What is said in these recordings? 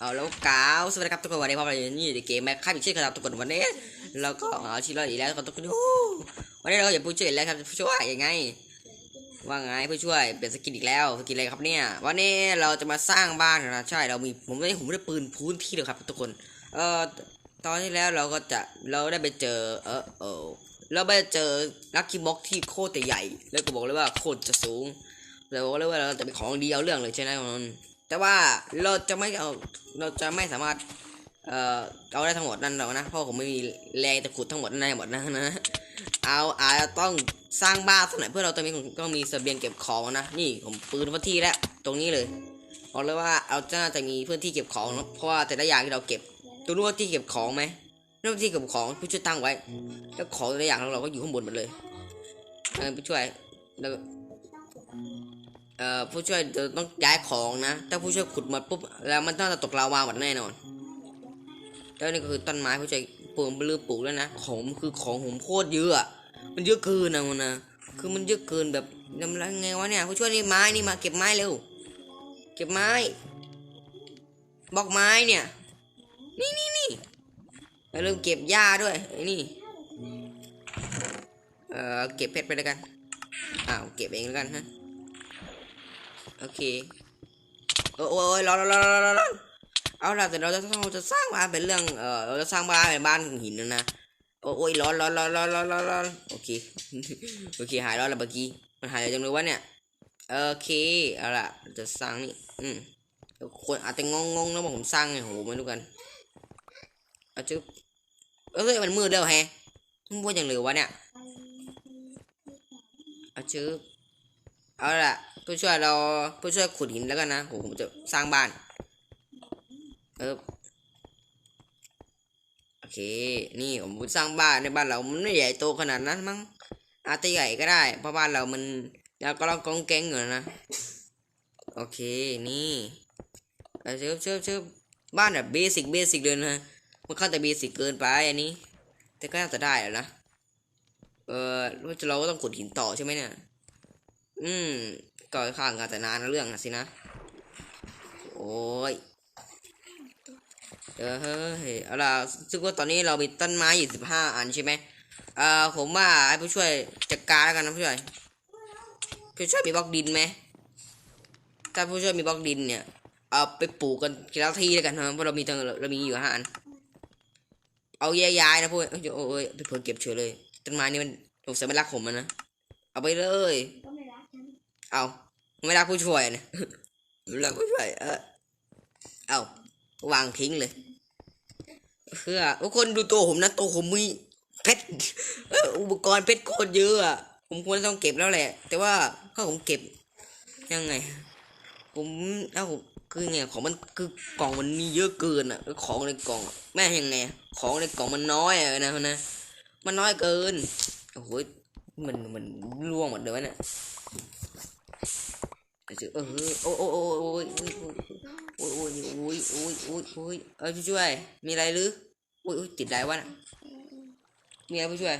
เอาแล้วกาวสวัสดีครับทุกคนวันนี้พบกันอยู่นี่ในเกมแม็กค่าพิเชษครับทุกคนวันนี้เราก็เอาชีวิตอีกแล้วก็ทุกคนวันนี้เราอย่าผู้ช่วยอีกแล้วครับผู้ช่วยยังไง ว่าไงผู้ช่วยเปลี่ยนสกินอีกแล้วสกินอะไรครับเนี่ยวันนี้เราจะมาสร้างบ้านนะใช่เรามีผมไม่ผมไม่ได้ปืนพื้นที่เลยครับทุกคนเอ่อตอนที่แล้วเราก็จะเราได้ไปเจอเออเออเราไปเจอลักกี้บ็อกที่โคตรใหญ่ แล้วก็บอกเลยว่าโคตรจะสูงเราบอกเลยว่าเราจะเป็นของดีเอาเรื่องเลยใช่ไหมมัน แต่ว่าเราจะไม่เอาเราจะไม่สามารถ เอ่อเอาได้ทั้งหมดนั่นหรอกนะเพราะผมไม่มีแรงจะขุดทั้งหมดนั่นได้หมดนะนะเอาอาจจะต้องสร้างบ้านสักหน่อยเพื่อเราจะมีต้องมีเสบียงเก็บของนะนี่ผมปืนพื้นที่แล้วตรงนี้เลยบอกเลยว่าเราจะน่าจะมีพื้นที่เก็บของนะเพราะว่าแต่ละอย่างที่เราเก็บตัวนู้นที่เก็บของไหมนู้นที่เก็บของผู้ช่วยตั้งไว้แล้วของแต่ละอย่างของเราก็อยู่ข้างบนหมดเลยเออผู้ช่วยแล้ว เอ่อผู้ช่วยจะต้องย้ายของนะ ถ้าผู้ช่วยขุดหมดปุ๊บแล้วมันต้องจะตกลาวาหมดแน่นอนแล้วนี่ก็คือต้นไม้ผู้ใจปลูกลือปลูกแล้วนะของคือของผมโคตรเยอะมันเยอะเกินนะมันนะคือมันเยอะเกินแบบทำไรไงวะเนี่ยผู้ช่วยนี่ไม้นี่มาเก็บไม้เร็วเก็บไม้บอกไม้เนี่ย นี่นี่นี่แล้วเริ่มเก็บหญ้าด้วยไอ้นี่เออเก็บเพชรไปแล้วกันอ้าวเก็บเองแล้วกันฮะ โอเคโอ้ยโอ้ยรอรอรอรอรอรอเอาล่ะแต่เราจะเราจะสร้างบ้านเป็นเรื่องเออเราจะสร้างบ้านเป็นบ้านหินนะนะโอ้ยร้อนร้อนร้อนร้อนร้อนร้อนร้อนโอเคโอเคหายร้อนแล้วเมื่อกี้มันหายอะไรจังเลยวะเนี่ยโอเคเอาล่ะจะสร้างนี่อืมเดี๋ยวคนอาจจะงงงงๆนะว่าผมสร้างไงโหไม่รู้กันเอาจุ๊บเอ้ยมันมืดแล้วแฮะมันพูดอย่างเหลววะเนี่ยเอาจุ๊บเอาล่ะ ผู้ช่วยเราผู้ช่วยขุดหินแล้วกันนะโหผมจะสร้างบ้านเออโอเค นี่ผมสร้างบ้านในบ้านเรา มันไม่ใหญ่โตขนาดนั้นมั้งอาจจะใหญ่ก็ได้ เพราะบ้านเรามันแล้วก็เรากองแกงอยู่นะ โอเค นี่เอาเชิบเชิบเชิบบ้านแบบเบสิกเบสิกเลยนะ มันเข้าแต่เบสิกเกินไปอันนี้ แต่ก็น่าจะได้แล้วนะ เออว่าจะเราก็ต้องขุดหินต่อใช่ไหมเนี่ย อืม ก็ข้างกันแต่นานนะเรื่องนะสินะ โอ้ยเออเฮ้ยเอาล่ะซึ่งว่าตอนนี้เรามีต้นไม้อยู่สิบห้าอันใช่ไหมเอ่อผมว่าให้ผู้ช่วยจัดการแล้วกันนะผู้ช่วยผู้ช่วยมีบล็อกดินไหมถ้าผู้ช่วยมีบล็อกดินเนี่ยเอาไปปลูกกันทีละที่แล้วกันนะเพราะเรามีตั้งเรามีอยู่ห้าอันเอาแยกย้ายนะพวกเอ้ยโอ้ยไปเพิ่เก็บเฉยเลยต้นไม้นี่มันสงสัยไม่รักผมมันนะเอาไปเลย เอาไม่รักผู้ช่วยเนี่ยไม่รักผู้ช่วยเออเอาวางทิ้งเลยเพื่อทุกคนดูตัวผมนะตัวผมมีเพชรอุปกรณ์เพชรโคตรเยอะอะผมควรต้องเก็บแล้วแหละ แต่ว่าถ้าผมเก็บยังไง ผมเอ้าคือไงของมันคือกล่องมันมีเยอะเกินอะของในกล่องแม่ยังไง ของในกล่องมันน้อยอะนะนะมันน้อยเกินโอ้โหมันมันร่วงหมดเลยวะเนี่ย เออโอ้โอ้โอ้โอ้ยโอ้ยโอ้ยโอ้ยโอ้ยโอ้ยโอ้ยเออช่วย มีอะไรหรือโอ้ยโอ้ยติดอะไรวะน่ะมีอะไรผู้ช่วย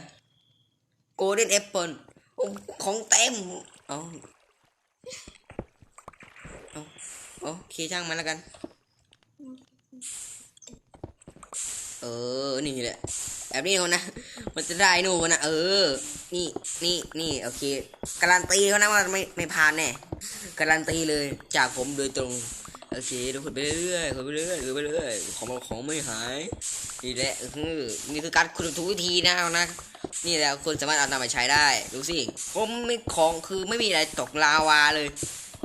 Golden Apple โอ้ของเต็มเอาเอาเอาโอเคช่างมันแล้วกัน เออ นี่แหละแบบนี้เขานะ มันจะได้นู่นนะ เออ นี่ นี่ นี่ โอเค การันตีเขานะว่าไม่ ไม่ผ่านแน่ การันตีเลยจากผมโดยตรงโอเคดูคนไปเรื่อยๆคนไปเรื่อยๆคนไปเรื่อยๆของของไม่หายนี่แหละคือนี่คือการขุดทุกวิธีนะเอานะนี่แหละคุณสามารถเอานำไปใช้ได้ดูสิผมไม่ของคือไม่มีอะไรตกลาวาเลย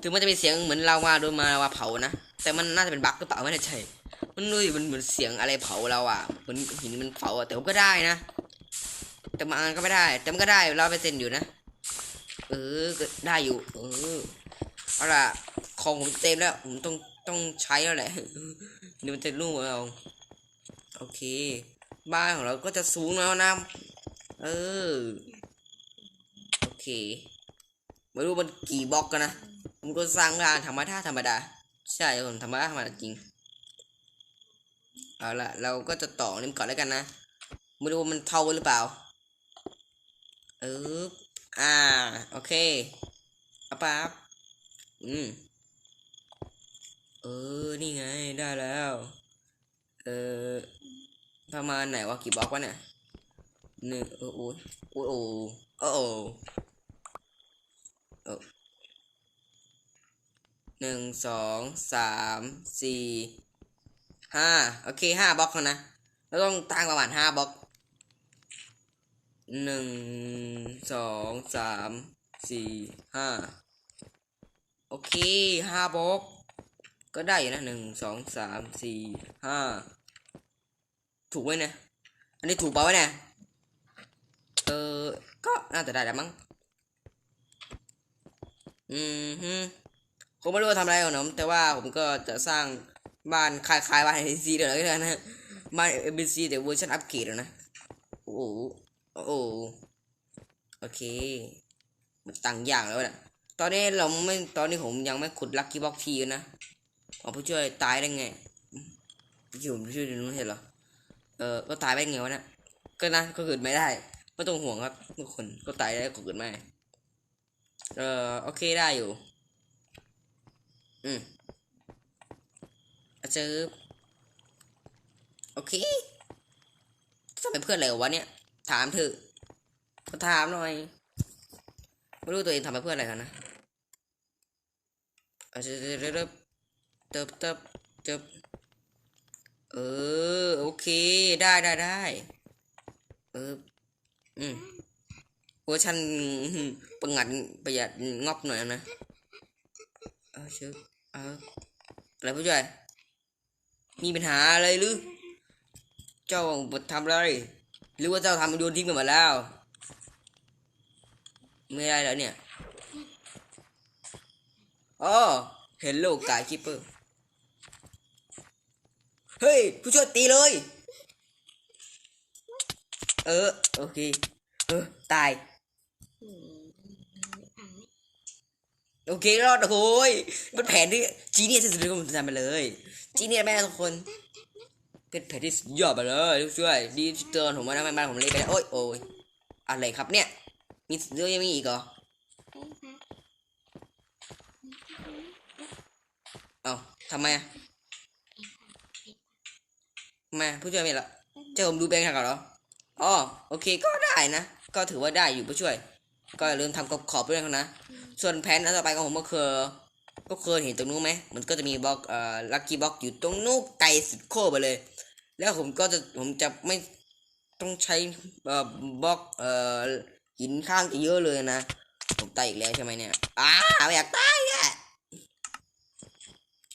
ถึงมันจะเป็นเสียงเหมือนลาวาโดนมาลาวาเผานะแต่มันน่าจะเป็นบั๊กหรือเปล่าไม่แน่ใจมันดูมันเหมือนเสียงอะไรเผาเราอะเหมือนหินมันเผาอะแต่ผมก็ได้นะแต่บางอันก็ไม่ได้แต่มันก็ได้เร้อยเปเซ็นต์อยู่นะเออก็ได้อยู่ เออ เอาล่ะของผมเต็มแล้วผมต้องต้องใช้แล้วแหละเดี๋ยวมันจะรุ่งเราโอเค บ้านของเราก็จะสูงแล้วนะเออโอเคไม่รู้มันกี่บล็อกกันนะผมก็สร้างบ้านธรรมดาธรรมดาใช่ผมธรรมดาธรรมดาจริงเอาละเราก็จะต่อนี่ก่อนแล้วกันนะไม่รู้ว่ามันเท่าหรือเปล่าเอออ่าโอเคเอาปั๊บ อืม เออ นี่ไง ได้แล้ว เออ ประมาณไหนวะกี่บล็อกวะเนี่ยหนึ่งโอ้โหโอ้โหโอ้โหเออหนึ่งสองสามสี่ห้าโอเคห้าบล็อกแล้วนะเราต้องตั้งประมาณห้าบล็อกหนึ่งสองสามสี่ห้า โอเคห้าบล็อกก็ได้อยู่นะหนึ่งสองสามสี่ห้าถูกไหมเนี่ยอันนี้ถูกเปล่าวะเนี่ยเออก็น่าจะได้แล้วมั้งอืมฮึผมไม่รู้ว่าทำอะไรของผมแต่ว่าผมก็จะสร้างบ้านคล้ายๆบ้านเอ็นซีเดี๋ยวแล้วกันนะบ้านเอ็นซีแต่เวอร์ชันอัปเกรดแล้วนะโอ้โหโอ้โหโอเคมันตั้งอย่างแล้วนะ อนนี้เราไม่ตอนนี้ผมยังไม่ขุดลักกี้บ็อกทีนะอ๋อผู้ช่วยตายได้ไงพี่ผมช่วยดูนู้นเห็นเหรอเออก็ตายไปไงวะนะก็นะก็เกิดไม่ได้ไม่ต้องห่วงครับทุกคนก็ตายได้ก็เกิดไม่เออโอเคได้อยู่ อืมเจอโอเคทำไมเพื่อนอะไรวะเนี่ย ถามเถอะก็ถามหน่อย ไม่รู้ตัวเองทำไปเพื่ออะไรกันนะ อาจจะเริ่มเติบเติบเติบเออโอเคได้ได้ได้เอออืมเวอร์ชันประหยัดประหยัดงบหน่อยนะเออเชื่อเอออะไรผู้ช่วยมีปัญหาอะไรหรือ เจ้าทำอะไร หรือว่าเจ้าทำโยนทิ้งไปหมดแล้ว ไม่ได้แล้วเนี่ย อ๋อเฮลโลกายคิปเปอร์ เฮ้ย ผู้ช่วยตีเลย เออ โอเค เออ ตาย โอเค รอดโอ้ยมันแผนที่จีเนียสที่สุดที่ผมทำไปเลย จีเนียแม่ทุกคน เป็นแผนที่ยอดไปเลยผู้ช่วย ดีเตือนผมว่าทำไมบ้านผมเละไปแล้วโอ้ยโอ้ยอะไรครับเนี่ย มีเรื่องยังมีอีกเหรอ เอ้า ทำไมอะทำไมผู้ช่วยไม่ละเจะผมดูแบงค์ก่อนเหรออ๋อโอเคก็ได้นะ ก็ถือว่าได้อยู่ผู้ช่วย ก็อย่าลืมทำกรอบขอบด้วยนะ ส่วนแผนอันต่อไปของผมก็คือก็เคยเห็นตรงนู้นไหมมันก็จะมีบล็อกเอ่อลัคกี้บล็อกอยู่ตรงนู้นไกลสุดโคตรไปเลย แล้วผมก็จะผมจะไม่ต้องใช้เอ่อบล็อกเอ่อหินข้างจะเยอะเลยนะผมตายอีกแล้วใช่ไหมเนี่ยอ้าไม่อยากตาย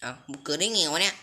อะเอ้ามั